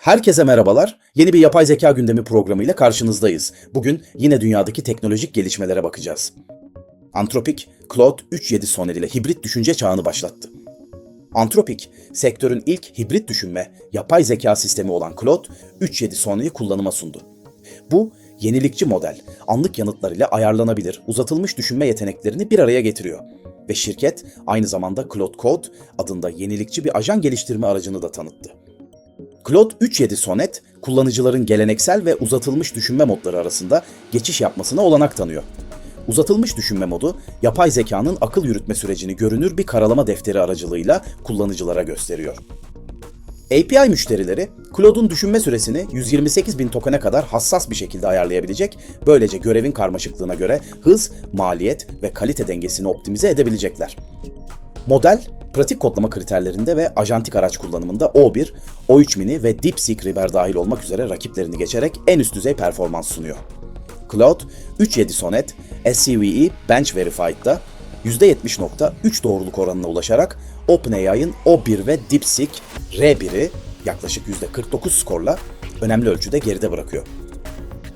Herkese merhabalar. Yeni bir yapay zeka gündemi programıyla karşınızdayız. Bugün yine dünyadaki teknolojik gelişmelere bakacağız. Anthropic, Claude 3.7 Sonnet ile hibrit düşünce çağını başlattı. Anthropic, sektörün ilk hibrit düşünme, yapay zeka sistemi olan Claude 3.7 Sonnet'i kullanıma sundu. Bu, yenilikçi model, anlık yanıtlar ile ayarlanabilir, uzatılmış düşünme yeteneklerini bir araya getiriyor. Ve şirket aynı zamanda Claude Code adında yenilikçi bir ajan geliştirme aracını da tanıttı. Claude 3.7 Sonnet, kullanıcıların geleneksel ve uzatılmış düşünme modları arasında geçiş yapmasına olanak tanıyor. Uzatılmış düşünme modu, yapay zekanın akıl yürütme sürecini görünür bir karalama defteri aracılığıyla kullanıcılara gösteriyor. API müşterileri, Claude'un düşünme süresini 128 bin tokene kadar hassas bir şekilde ayarlayabilecek, böylece görevin karmaşıklığına göre hız, maliyet ve kalite dengesini optimize edebilecekler. Model, pratik kodlama kriterlerinde ve ajantik araç kullanımında O1, O3 Mini ve DeepSeek River dahil olmak üzere rakiplerini geçerek en üst düzey performans sunuyor. Cloud 3.7 Sonnet, SCVE Bench Verified'da %70.3 doğruluk oranına ulaşarak OpenAI'ın O1 ve DeepSeek R1'i yaklaşık %49 skorla önemli ölçüde geride bırakıyor.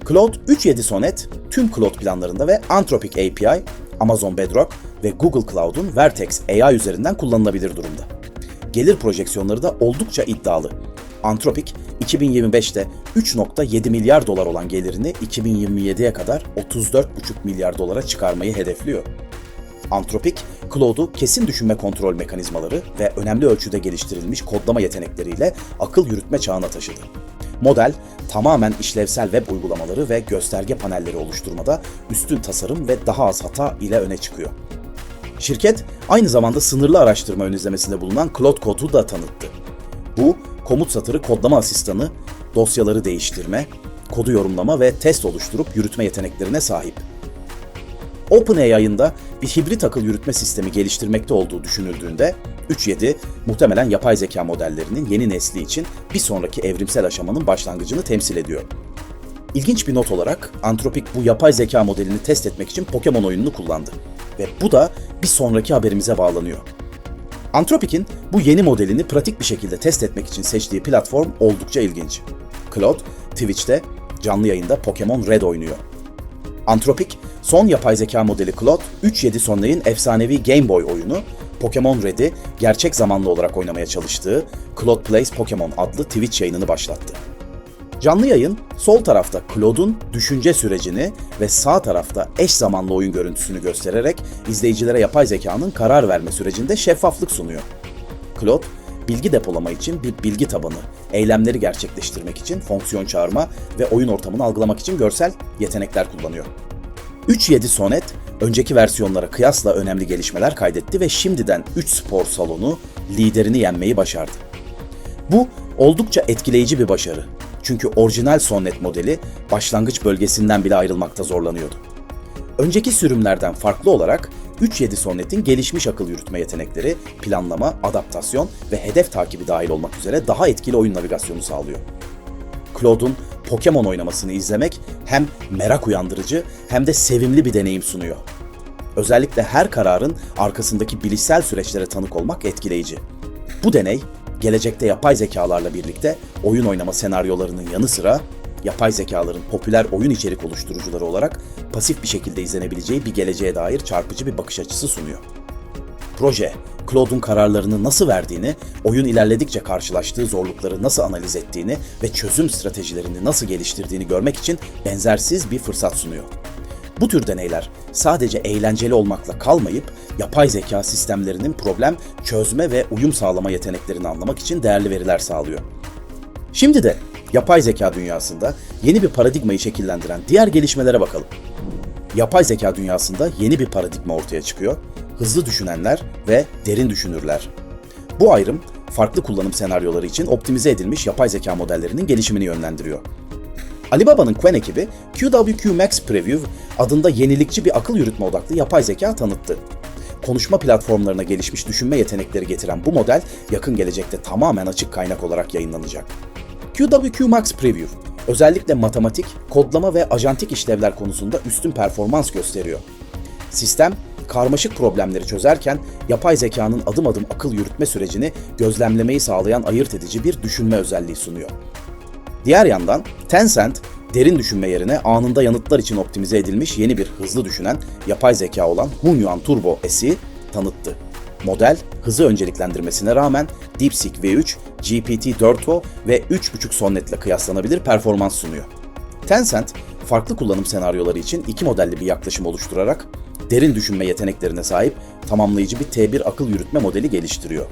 Claude 3.7 Sonnet tüm Claude planlarında ve Anthropic API, Amazon Bedrock ve Google Cloud'un Vertex AI üzerinden kullanılabilir durumda. Gelir projeksiyonları da oldukça iddialı. Anthropic 2025'te 3.7 milyar dolar olan gelirini 2027'ye kadar 34,5 milyar dolara çıkarmayı hedefliyor. Anthropic, Claude'u kesin düşünme kontrol mekanizmaları ve önemli ölçüde geliştirilmiş kodlama yetenekleriyle akıl yürütme çağına taşıdı. Model, tamamen işlevsel web uygulamaları ve gösterge panelleri oluşturmada üstün tasarım ve daha az hata ile öne çıkıyor. Şirket, aynı zamanda sınırlı araştırma ön izlemesinde bulunan Claude Code'u da tanıttı. Bu, komut satırı kodlama asistanı, dosyaları değiştirme, kodu yorumlama ve test oluşturup yürütme yeteneklerine sahip. OpenAI'ın da bir hibrit akıl yürütme sistemi geliştirmekte olduğu düşünüldüğünde 3.7 muhtemelen yapay zeka modellerinin yeni nesli için bir sonraki evrimsel aşamanın başlangıcını temsil ediyor. İlginç bir not olarak Anthropic bu yapay zeka modelini test etmek için Pokemon oyununu kullandı. Ve bu da bir sonraki haberimize bağlanıyor. Anthropic'in bu yeni modelini pratik bir şekilde test etmek için seçtiği platform oldukça ilginç. Claude, Twitch'te canlı yayında Pokemon Red oynuyor. Anthropic, son yapay zeka modeli Claude, 3.7 Sonnet'in efsanevi Game Boy oyunu Pokemon Red'i gerçek zamanlı olarak oynamaya çalıştığı Claude Plays Pokemon adlı Twitch yayınını başlattı. Canlı yayın sol tarafta Claude'un düşünce sürecini ve sağ tarafta eş zamanlı oyun görüntüsünü göstererek izleyicilere yapay zekanın karar verme sürecinde şeffaflık sunuyor. Claude, bilgi depolama için bir bilgi tabanı, eylemleri gerçekleştirmek için fonksiyon çağırma ve oyun ortamını algılamak için görsel yetenekler kullanıyor. 3.7 Sonnet, önceki versiyonlara kıyasla önemli gelişmeler kaydetti ve şimdiden 3 spor salonu liderini yenmeyi başardı. Bu oldukça etkileyici bir başarı. Çünkü orijinal Sonnet modeli başlangıç bölgesinden bile ayrılmakta zorlanıyordu. Önceki sürümlerden farklı olarak 3.7 Sonnet'in gelişmiş akıl yürütme yetenekleri, planlama, adaptasyon ve hedef takibi dahil olmak üzere daha etkili oyun navigasyonu sağlıyor. Claude'un Pokemon oynamasını izlemek hem merak uyandırıcı hem de sevimli bir deneyim sunuyor. Özellikle her kararın arkasındaki bilişsel süreçlere tanık olmak etkileyici. Bu deney, gelecekte yapay zekalarla birlikte oyun oynama senaryolarının yanı sıra yapay zekaların popüler oyun içerik oluşturucuları olarak pasif bir şekilde izlenebileceği bir geleceğe dair çarpıcı bir bakış açısı sunuyor. Proje, Claude'un kararlarını nasıl verdiğini, oyun ilerledikçe karşılaştığı zorlukları nasıl analiz ettiğini ve çözüm stratejilerini nasıl geliştirdiğini görmek için benzersiz bir fırsat sunuyor. Bu tür deneyler sadece eğlenceli olmakla kalmayıp yapay zeka sistemlerinin problem çözme ve uyum sağlama yeteneklerini anlamak için değerli veriler sağlıyor. Şimdi de yapay zeka dünyasında yeni bir paradigmayı şekillendiren diğer gelişmelere bakalım. Yapay zeka dünyasında yeni bir paradigma ortaya çıkıyor. Hızlı düşünenler ve derin düşünürler. Bu ayrım farklı kullanım senaryoları için optimize edilmiş yapay zeka modellerinin gelişimini yönlendiriyor. Alibaba'nın Quen ekibi QWQ Max Preview adında yenilikçi bir akıl yürütme odaklı yapay zeka tanıttı. Konuşma platformlarına gelişmiş düşünme yetenekleri getiren bu model yakın gelecekte tamamen açık kaynak olarak yayınlanacak. QWQ Max Preview özellikle matematik, kodlama ve ajantik işlevler konusunda üstün performans gösteriyor. Sistem karmaşık problemleri çözerken yapay zekanın adım adım akıl yürütme sürecini gözlemlemeyi sağlayan ayırt edici bir düşünme özelliği sunuyor. Diğer yandan Tencent, derin düşünme yerine anında yanıtlar için optimize edilmiş yeni bir hızlı düşünen yapay zeka olan Hunyuan Turbo S'i tanıttı. Model, hızı önceliklendirmesine rağmen DeepSeek V3, GPT-4o ve 3.5 Sonnet ile kıyaslanabilir performans sunuyor. Tencent, farklı kullanım senaryoları için iki modelli bir yaklaşım oluşturarak derin düşünme yeteneklerine sahip tamamlayıcı bir T1 akıl yürütme modeli geliştiriyor.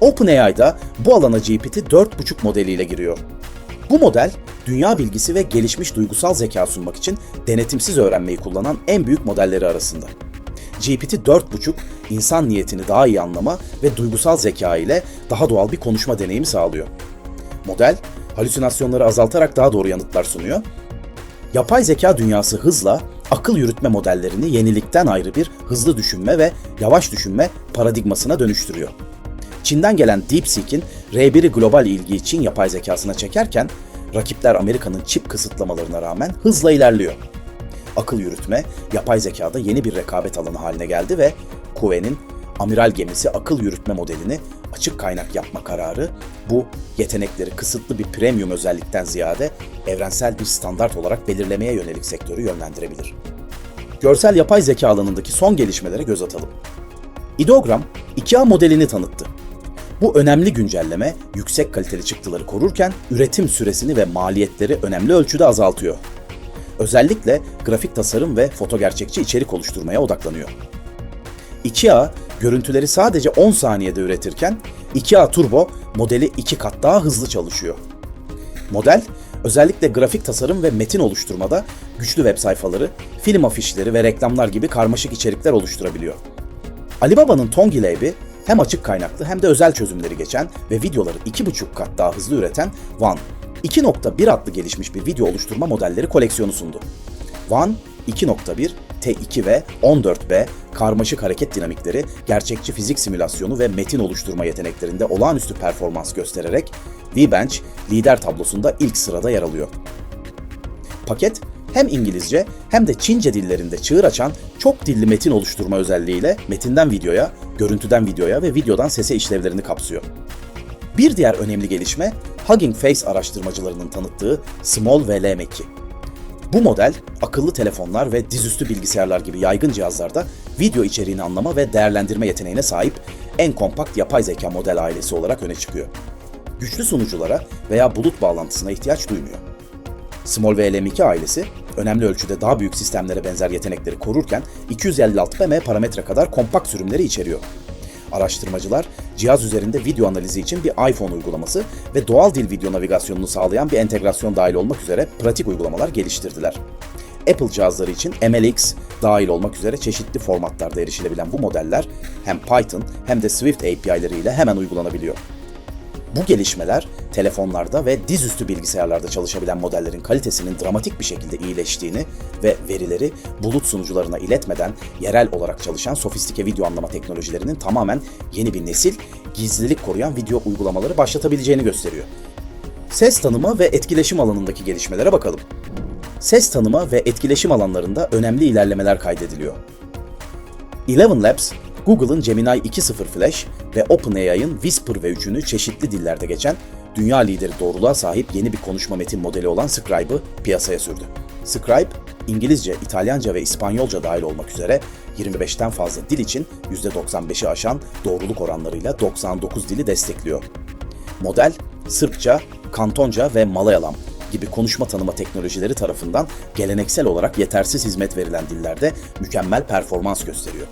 OpenAI'da bu alana GPT 4.5 modeliyle giriyor. Bu model, dünya bilgisi ve gelişmiş duygusal zeka sunmak için denetimsiz öğrenmeyi kullanan en büyük modelleri arasında. GPT 4.5, insan niyetini daha iyi anlama ve duygusal zeka ile daha doğal bir konuşma deneyimi sağlıyor. Model, halüsinasyonları azaltarak daha doğru yanıtlar sunuyor. Yapay zeka dünyası hızla akıl yürütme modellerini yenilikten ayrı bir hızlı düşünme ve yavaş düşünme paradigmasına dönüştürüyor. Çin'den gelen DeepSeek'in R1'i global ilgi için yapay zekasına çekerken, rakipler Amerika'nın çip kısıtlamalarına rağmen hızla ilerliyor. Akıl yürütme, yapay zekada yeni bir rekabet alanı haline geldi ve Kuve'nin amiral gemisi akıl yürütme modelini açık kaynak yapma kararı bu yetenekleri kısıtlı bir premium özellikten ziyade evrensel bir standart olarak belirlemeye yönelik sektörü yönlendirebilir. Görsel yapay zeka alanındaki son gelişmelere göz atalım. İdeogram 2A modelini tanıttı. Bu önemli güncelleme yüksek kaliteli çıktıları korurken üretim süresini ve maliyetleri önemli ölçüde azaltıyor. Özellikle grafik tasarım ve foto gerçekçi içerik oluşturmaya odaklanıyor. 2A görüntüleri sadece 10 saniyede üretirken 2A Turbo modeli 2 kat daha hızlı çalışıyor. Model özellikle grafik tasarım ve metin oluşturmada güçlü web sayfaları, film afişleri ve reklamlar gibi karmaşık içerikler oluşturabiliyor. Alibaba'nın Tongi Lab'i hem açık kaynaklı hem de özel çözümleri geçen ve videoları 2,5 kat daha hızlı üreten One 2.1 adlı gelişmiş bir video oluşturma modelleri koleksiyonu sundu. One 2.1, T2 ve 14B karmaşık hareket dinamikleri, gerçekçi fizik simülasyonu ve metin oluşturma yeteneklerinde olağanüstü performans göstererek V-Bench lider tablosunda ilk sırada yer alıyor. Paket hem İngilizce hem de Çince dillerinde çığır açan çok dilli metin oluşturma özelliğiyle metinden videoya, görüntüden videoya ve videodan sese işlevlerini kapsıyor. Bir diğer önemli gelişme Hugging Face araştırmacılarının tanıttığı Small VLM2. Bu model akıllı telefonlar ve dizüstü bilgisayarlar gibi yaygın cihazlarda video içeriğini anlama ve değerlendirme yeteneğine sahip en kompakt yapay zeka model ailesi olarak öne çıkıyor. Güçlü sunuculara veya bulut bağlantısına ihtiyaç duymuyor. Small VLM2 ailesi önemli ölçüde daha büyük sistemlere benzer yetenekleri korurken 256 mm parametre kadar kompakt sürümleri içeriyor. Araştırmacılar cihaz üzerinde video analizi için bir iPhone uygulaması ve doğal dil video navigasyonunu sağlayan bir entegrasyon dahil olmak üzere pratik uygulamalar geliştirdiler. Apple cihazları için MLX dahil olmak üzere çeşitli formatlarda erişilebilen bu modeller hem Python hem de Swift API'leriyle hemen uygulanabiliyor. Bu gelişmeler telefonlarda ve dizüstü bilgisayarlarda çalışabilen modellerin kalitesinin dramatik bir şekilde iyileştiğini ve verileri bulut sunucularına iletmeden yerel olarak çalışan sofistike video anlama teknolojilerinin tamamen yeni bir nesil gizlilik koruyan video uygulamaları başlatabileceğini gösteriyor. Ses tanıma ve etkileşim alanındaki gelişmelere bakalım. Ses tanıma ve etkileşim alanlarında önemli ilerlemeler kaydediliyor. Eleven Labs, Google'ın Gemini 2.0 Flash ve OpenAI'ın Whisper v3'ünü çeşitli dillerde geçen, dünya lideri doğruluğa sahip yeni bir konuşma metin modeli olan Scribe'ı piyasaya sürdü. Scribe, İngilizce, İtalyanca ve İspanyolca dahil olmak üzere 25'ten fazla dil için %95'i aşan doğruluk oranlarıyla 99 dili destekliyor. Model, Sırpça, Kantonca ve Malayalam gibi konuşma tanıma teknolojileri tarafından geleneksel olarak yetersiz hizmet verilen dillerde mükemmel performans gösteriyor.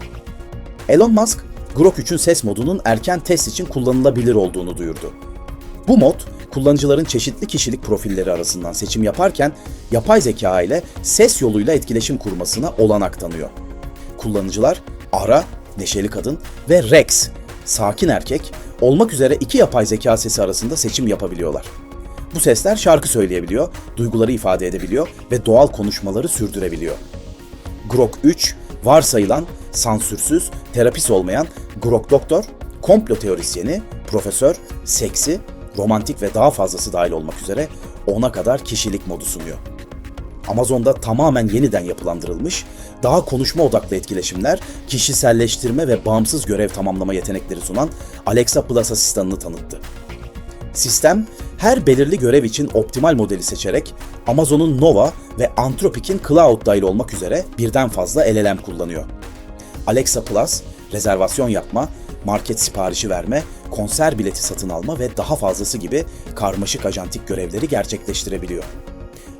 Elon Musk, Grok 3'ün ses modunun erken test için kullanılabilir olduğunu duyurdu. Bu mod, kullanıcıların çeşitli kişilik profilleri arasından seçim yaparken yapay zeka ile ses yoluyla etkileşim kurmasına olanak tanıyor. Kullanıcılar Ara, neşeli kadın ve Rex, sakin erkek olmak üzere iki yapay zeka sesi arasında seçim yapabiliyorlar. Bu sesler şarkı söyleyebiliyor, duyguları ifade edebiliyor ve doğal konuşmaları sürdürebiliyor. Grok 3, varsayılan, sansürsüz, terapist olmayan Grok doktor, komplo teorisyeni, profesör, seksi, romantik ve daha fazlası dahil olmak üzere ona kadar kişilik modu sunuyor. Amazon'da tamamen yeniden yapılandırılmış, daha konuşma odaklı etkileşimler, kişiselleştirme ve bağımsız görev tamamlama yetenekleri sunan Alexa Plus asistanını tanıttı. Sistem her belirli görev için optimal modeli seçerek Amazon'un Nova ve Anthropic'in Cloud dahil olmak üzere birden fazla LLM kullanıyor. Alexa Plus, rezervasyon yapma, market siparişi verme, konser bileti satın alma ve daha fazlası gibi karmaşık ajantik görevleri gerçekleştirebiliyor.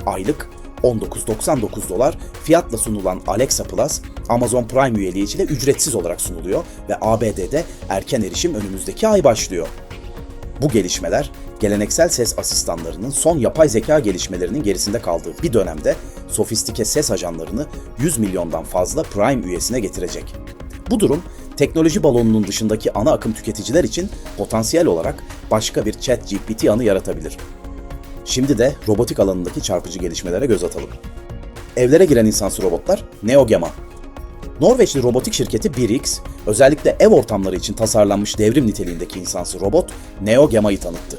Aylık 19.99 dolar fiyatla sunulan Alexa Plus, Amazon Prime üyeliği ile ücretsiz olarak sunuluyor ve ABD'de erken erişim önümüzdeki ay başlıyor. Bu gelişmeler, geleneksel ses asistanlarının son yapay zeka gelişmelerinin gerisinde kaldığı bir dönemde sofistike ses ajanlarını 100 milyondan fazla Prime üyesine getirecek. Bu durum, teknoloji balonunun dışındaki ana akım tüketiciler için potansiyel olarak başka bir chat GPT anı yaratabilir. Şimdi de robotik alanındaki çarpıcı gelişmelere göz atalım. Evlere giren insansız robotlar NeoGema. Norveçli robotik şirketi 1X, özellikle ev ortamları için tasarlanmış devrim niteliğindeki insansız robot NeoGema'yı tanıttı.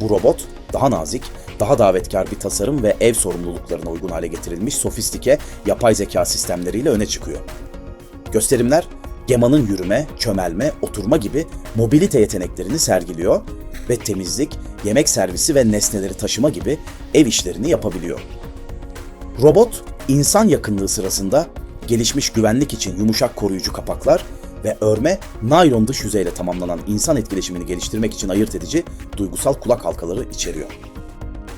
Bu robot, daha nazik, daha davetkar bir tasarım ve ev sorumluluklarına uygun hale getirilmiş sofistike yapay zeka sistemleriyle öne çıkıyor. Gösterimler, Gema'nın yürüme, çömelme, oturma gibi mobilite yeteneklerini sergiliyor ve temizlik, yemek servisi ve nesneleri taşıma gibi ev işlerini yapabiliyor. Robot, insan yakınlığı sırasında gelişmiş güvenlik için yumuşak koruyucu kapaklar ve örme, naylon dış yüzeyle tamamlanan insan etkileşimini geliştirmek için ayırt edici duygusal kulak halkaları içeriyor.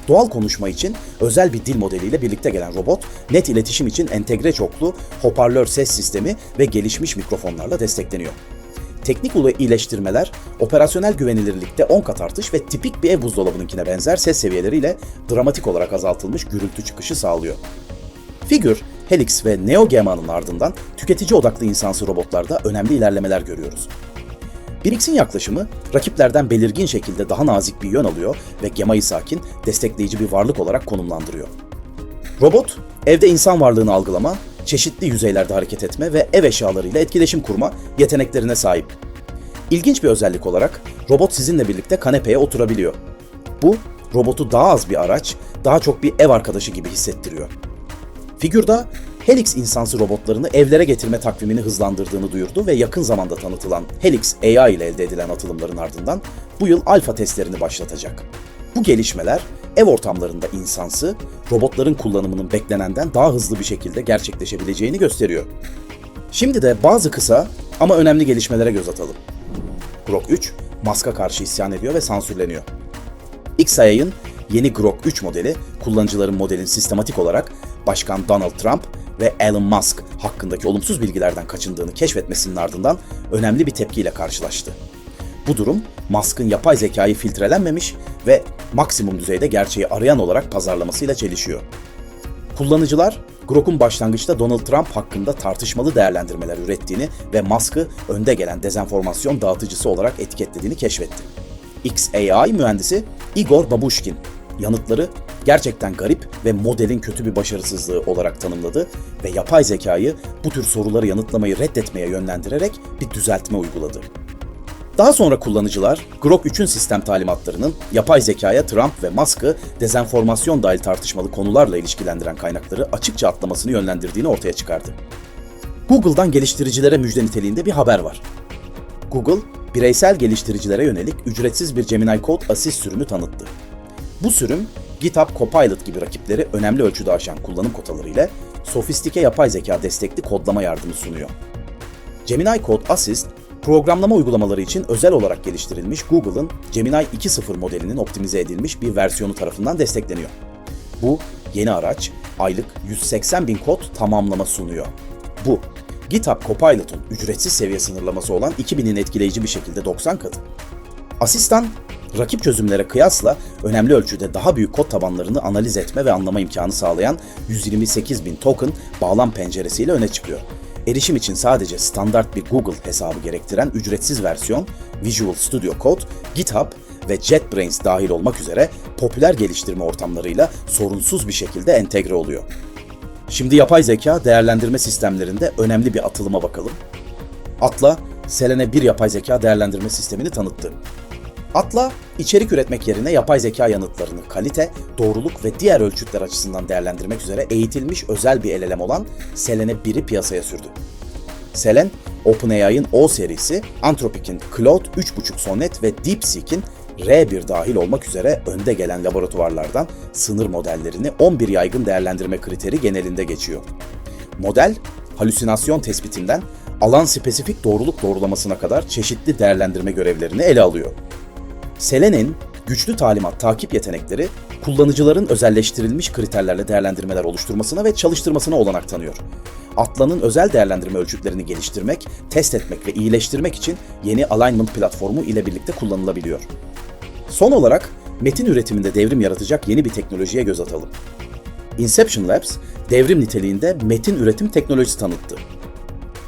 Doğal konuşma için özel bir dil modeliyle birlikte gelen robot, net iletişim için entegre çoklu hoparlör ses sistemi ve gelişmiş mikrofonlarla destekleniyor. Teknik iyileştirmeler, operasyonel güvenilirlikte 10 kat artış ve tipik bir ev buzdolabınınkine benzer ses seviyeleriyle dramatik olarak azaltılmış gürültü çıkışı sağlıyor. Figür, Helix ve NeoGema'nın ardından tüketici odaklı insansı robotlarda önemli ilerlemeler görüyoruz. Birix'in yaklaşımı rakiplerden belirgin şekilde daha nazik bir yön alıyor ve Gema'yı sakin, destekleyici bir varlık olarak konumlandırıyor. Robot, evde insan varlığını algılama, çeşitli yüzeylerde hareket etme ve ev eşyalarıyla etkileşim kurma yeteneklerine sahip. İlginç bir özellik olarak robot sizinle birlikte kanepeye oturabiliyor. Bu, robotu daha az bir araç, daha çok bir ev arkadaşı gibi hissettiriyor. Figürda Helix insansı robotlarını evlere getirme takvimini hızlandırdığını duyurdu ve yakın zamanda tanıtılan Helix AI ile elde edilen atılımların ardından bu yıl alfa testlerini başlatacak. Bu gelişmeler ev ortamlarında insansı, robotların kullanımının beklenenden daha hızlı bir şekilde gerçekleşebileceğini gösteriyor. Şimdi de bazı kısa ama önemli gelişmelere göz atalım. Grok 3, Musk'a karşı isyan ediyor ve sansürleniyor. XAI'ın yeni Grok 3 modeli, kullanıcıların modelin sistematik olarak Başkan Donald Trump ve Elon Musk hakkındaki olumsuz bilgilerden kaçındığını keşfetmesinin ardından önemli bir tepkiyle karşılaştı. Bu durum Musk'ın yapay zekayı filtrelenmemiş ve maksimum düzeyde gerçeği arayan olarak pazarlamasıyla çelişiyor. Kullanıcılar, Grok'un başlangıçta Donald Trump hakkında tartışmalı değerlendirmeler ürettiğini ve Musk'ı önde gelen dezenformasyon dağıtıcısı olarak etiketlediğini keşfetti. XAI mühendisi Igor Babushkin yanıtları gerçekten garip ve modelin kötü bir başarısızlığı olarak tanımladı ve yapay zekayı bu tür soruları yanıtlamayı reddetmeye yönlendirerek bir düzeltme uyguladı. Daha sonra kullanıcılar Grok 3'ün sistem talimatlarının yapay zekaya Trump ve Musk'ı dezenformasyon dahil tartışmalı konularla ilişkilendiren kaynakları açıkça atlamasını yönlendirdiğini ortaya çıkardı. Google'dan geliştiricilere müjde niteliğinde bir haber var. Google, bireysel geliştiricilere yönelik ücretsiz bir Gemini Code Assist sürümü tanıttı. Bu sürüm, GitHub Copilot gibi rakipleri önemli ölçüde aşan kullanım kotaları ile sofistike yapay zeka destekli kodlama yardımı sunuyor. Gemini Code Assist, programlama uygulamaları için özel olarak geliştirilmiş Google'ın Gemini 2.0 modelinin optimize edilmiş bir versiyonu tarafından destekleniyor. Bu yeni araç aylık 180 bin kod tamamlama sunuyor. Bu, GitHub Copilot'un ücretsiz seviye sınırlaması olan 2000'in etkileyici bir şekilde 90 katı. Asistan, rakip çözümlere kıyasla önemli ölçüde daha büyük kod tabanlarını analiz etme ve anlama imkanı sağlayan 128 bin token bağlam penceresiyle öne çıkıyor. Erişim için sadece standart bir Google hesabı gerektiren ücretsiz versiyon Visual Studio Code, GitHub ve JetBrains dahil olmak üzere popüler geliştirme ortamlarıyla sorunsuz bir şekilde entegre oluyor. Şimdi yapay zeka değerlendirme sistemlerinde önemli bir atılıma bakalım. Atla, Selene bir yapay zeka değerlendirme sistemini tanıttı. Atla, içerik üretmek yerine yapay zeka yanıtlarını kalite, doğruluk ve diğer ölçütler açısından değerlendirmek üzere eğitilmiş özel bir el olan Selene 1'i piyasaya sürdü. Selen, OpenAI'ın O serisi, Anthropic'in Claude 3.5 Sonnet ve DeepSeek'in R1 dahil olmak üzere önde gelen laboratuvarlardan sınır modellerini 11 yaygın değerlendirme kriteri genelinde geçiyor. Model, halüsinasyon tespitinden alan spesifik doğruluk doğrulamasına kadar çeşitli değerlendirme görevlerini ele alıyor. Selen'in güçlü talimat takip yetenekleri kullanıcıların özelleştirilmiş kriterlerle değerlendirmeler oluşturmasına ve çalıştırmasına olanak tanıyor. Atlan'ın özel değerlendirme ölçütlerini geliştirmek, test etmek ve iyileştirmek için yeni alignment platformu ile birlikte kullanılabiliyor. Son olarak metin üretiminde devrim yaratacak yeni bir teknolojiye göz atalım. Inception Labs, devrim niteliğinde metin üretim teknolojisi tanıttı.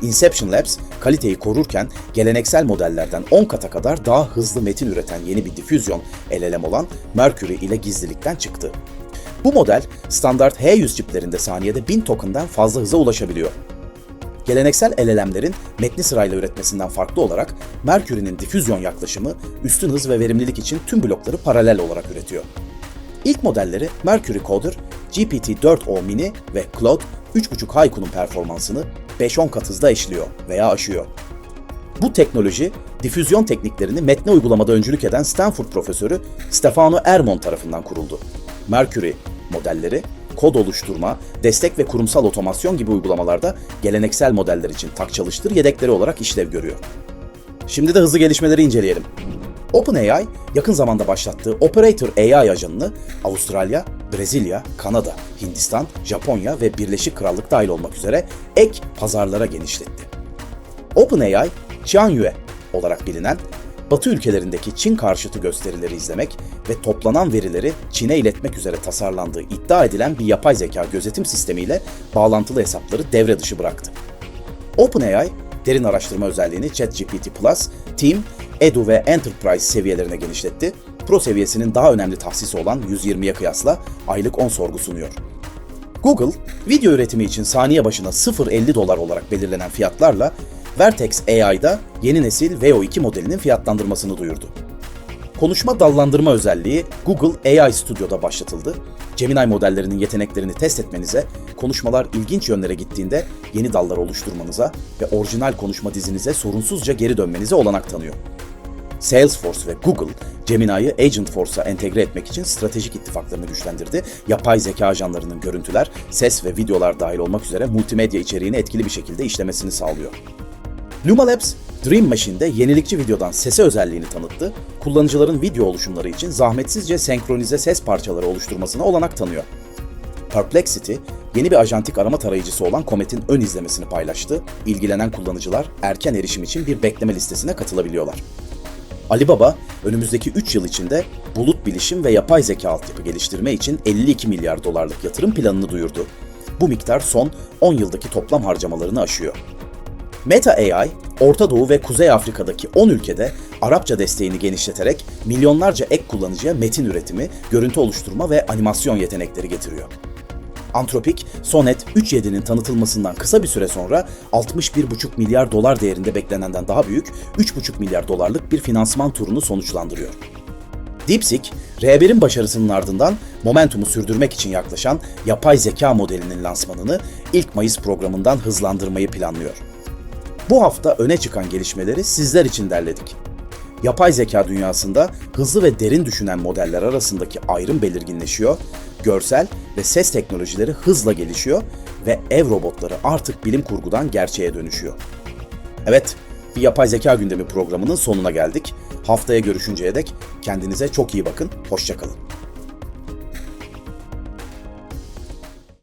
Inception Labs, kaliteyi korurken geleneksel modellerden 10 kata kadar daha hızlı metin üreten yeni bir difüzyon LLM olan Mercury ile gizlilikten çıktı. Bu model, standart H100 çiplerinde saniyede 1000 token'dan fazla hıza ulaşabiliyor. Geleneksel LLM'lerin metni sırayla üretmesinden farklı olarak Mercury'nin difüzyon yaklaşımı üstün hız ve verimlilik için tüm blokları paralel olarak üretiyor. İlk modelleri Mercury Coder, GPT-4o Mini ve Claude 3.5 Haiku'nun performansını 5-10 kat hızda eşliyor veya aşıyor. Bu teknoloji, difüzyon tekniklerini metne uygulamada öncülük eden Stanford profesörü Stefano Ermon tarafından kuruldu. Mercury modelleri, kod oluşturma, destek ve kurumsal otomasyon gibi uygulamalarda geleneksel modeller için tak çalıştır yedekleri olarak işlev görüyor. Şimdi de hızlı gelişmeleri inceleyelim. OpenAI yakın zamanda başlattığı Operator AI ajanını Avustralya, Brezilya, Kanada, Hindistan, Japonya ve Birleşik Krallık dahil olmak üzere ek pazarlara genişletti. OpenAI, Qianyue olarak bilinen, Batı ülkelerindeki Çin karşıtı gösterileri izlemek ve toplanan verileri Çin'e iletmek üzere tasarlandığı iddia edilen bir yapay zeka gözetim sistemiyle bağlantılı hesapları devre dışı bıraktı. OpenAI, derin araştırma özelliğini ChatGPT Plus, Team, Edu ve Enterprise seviyelerine genişletti. Pro seviyesinin daha önemli tahsisi olan 120'ye kıyasla aylık 10 sorgu sunuyor. Google, video üretimi için saniye başına 0.50 dolar olarak belirlenen fiyatlarla Vertex AI'da yeni nesil VO2 modelinin fiyatlandırmasını duyurdu. Konuşma dallandırma özelliği Google AI Studio'da başlatıldı. Gemini modellerinin yeteneklerini test etmenize, konuşmalar ilginç yönlere gittiğinde yeni dallar oluşturmanıza ve orijinal konuşma dizinize sorunsuzca geri dönmenize olanak tanıyor. Salesforce ve Google, Gemini'yi Agentforce'a entegre etmek için stratejik ittifaklarını güçlendirdi. Yapay zeka ajanlarının görüntüler, ses ve videolar dahil olmak üzere multimedya içeriğini etkili bir şekilde işlemesini sağlıyor. Luma Labs, Dream Machine'de yenilikçi videodan sese özelliğini tanıttı, kullanıcıların video oluşumları için zahmetsizce senkronize ses parçaları oluşturmasına olanak tanıyor. Perplexity, yeni bir ajantik arama tarayıcısı olan Comet'in ön izlemesini paylaştı. İlgilenen kullanıcılar erken erişim için bir bekleme listesine katılabiliyorlar. Alibaba, önümüzdeki 3 yıl içinde bulut bilişim ve yapay zeka altyapı geliştirme için 52 milyar dolarlık yatırım planını duyurdu. Bu miktar son 10 yıldaki toplam harcamalarını aşıyor. Meta AI, Orta Doğu ve Kuzey Afrika'daki 10 ülkede Arapça desteğini genişleterek milyonlarca ek kullanıcıya metin üretimi, görüntü oluşturma ve animasyon yetenekleri getiriyor. Anthropic, Sonnet 3.7'nin tanıtılmasından kısa bir süre sonra 61,5 milyar dolar değerinde beklenenden daha büyük 3,5 milyar dolarlık bir finansman turunu sonuçlandırıyor. DeepSeek, R1'in başarısının ardından momentumu sürdürmek için yaklaşan yapay zeka modelinin lansmanını ilk Mayıs programından hızlandırmayı planlıyor. Bu hafta öne çıkan gelişmeleri sizler için derledik. Yapay zeka dünyasında hızlı ve derin düşünen modeller arasındaki ayrım belirginleşiyor, görsel ve ses teknolojileri hızla gelişiyor ve ev robotları artık bilim kurgudan gerçeğe dönüşüyor. Evet, bir yapay zeka gündemi programının sonuna geldik. Haftaya görüşünceye dek kendinize çok iyi bakın, hoşçakalın.